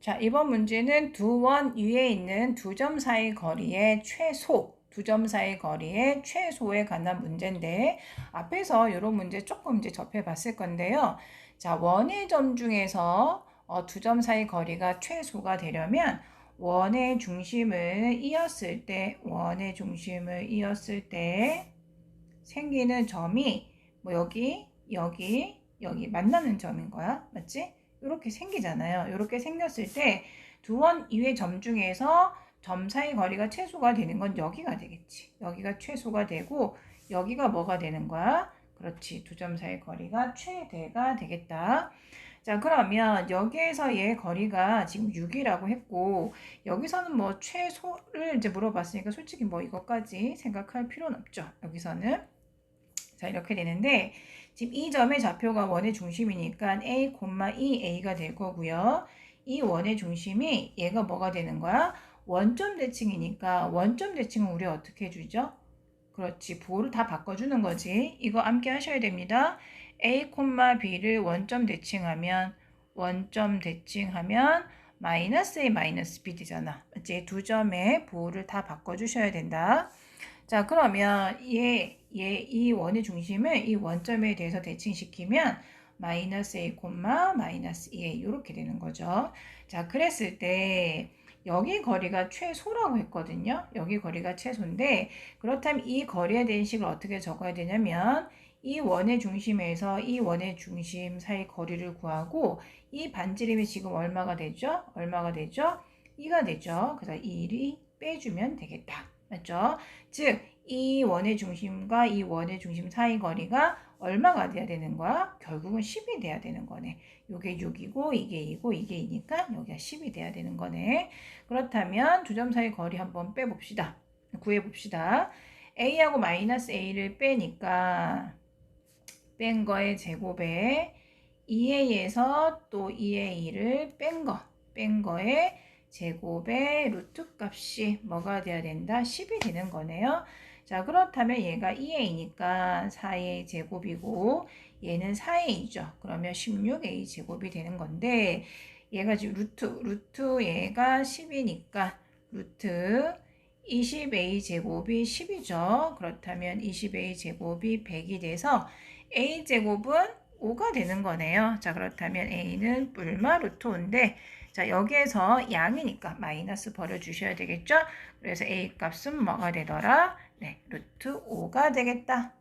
자, 이번 문제는 두 원 위에 있는 두 점 사이 거리의 최소, 두 점 사이 거리의 최소에 관한 문제인데, 앞에서 이런 문제 조금 이제 접해 봤을 건데요. 자, 원의 점 중에서 어, 두 점 사이 거리가 최소가 되려면 원의 중심을 이었을 때, 원의 중심을 이었을 때 생기는 점이 뭐 여기, 여기, 여기 만나는 점인 거야. 맞지? 이렇게 생기잖아요. 이렇게 생겼을 때 두 원 이외 점 중에서 점 사이 거리가 최소가 되는 건 여기가 되겠지. 여기가 최소가 되고 여기가 뭐가 되는 거야? 그렇지. 두 점 사이 거리가 최대가 되겠다. 자, 그러면 여기에서 얘 거리가 지금 6이라고 했고, 여기서는 뭐 최소를 이제 물어봤으니까 솔직히 뭐 이것까지 생각할 필요는 없죠. 여기서는. 자, 이렇게 되는데, 지금 이 점의 좌표가 원의 중심이니까 a, 2a가 될 거고요. 이 원의 중심이 얘가 뭐가 되는 거야? 원점 대칭이니까 원점 대칭은 우리 어떻게 해주죠? 그렇지. 부호를 다 바꿔주는 거지. 이거 함께 하셔야 됩니다. a, b를 원점 대칭하면 원점 대칭하면 마이너스 a 마이너스 b 되잖아. 맞지? 두 점의 부호를 다 바꿔주셔야 된다. 자, 그러면 얘, 얘, 이 원의 중심을 이 원점에 대해서 대칭시키면 마이너스 a, 마이너스 2a 이렇게 되는 거죠. 자, 그랬을 때 여기 거리가 최소라고 했거든요. 여기 거리가 최소인데 그렇다면 이 거리에 대한 식을 어떻게 적어야 되냐면 이 원의 중심에서 이 원의 중심 사이 거리를 구하고 이 반지름이 지금 얼마가 되죠? 얼마가 되죠? 2가 되죠. 그래서 1이 빼주면 되겠다. 맞죠? 즉, 이 원의 중심과 이 원의 중심 사이 거리가 얼마가 돼야 되는 거야? 결국은 10이 돼야 되는 거네. 요게 6이고 이게 2고 이게 2니까 여기가 10이 돼야 되는 거네. 그렇다면 두 점 사이 거리 한번 빼봅시다. 구해봅시다. a하고 마이너스 a를 빼니까 뺀 거의 제곱에 2a에서 또 2의 2를 뺀 거, 뺀 거에 제곱의 루트 값이 뭐가 돼야 된다? 10이 되는 거네요. 자, 그렇다면 얘가 2a니까 4a 제곱이고 얘는 4a죠. 그러면 16a 제곱이 되는 건데 얘가 지금 루트, 루트 얘가 10이니까 루트 20a 제곱이 10이죠. 그렇다면 20a 제곱이 100이 돼서 a 제곱은 5가 되는 거네요. 자, 그렇다면 a는 뿔마 루트 5인데 자, 여기에서 양이니까 마이너스 버려주셔야 되겠죠? 그래서 a 값은 뭐가 되더라? 네, 루트 5가 되겠다.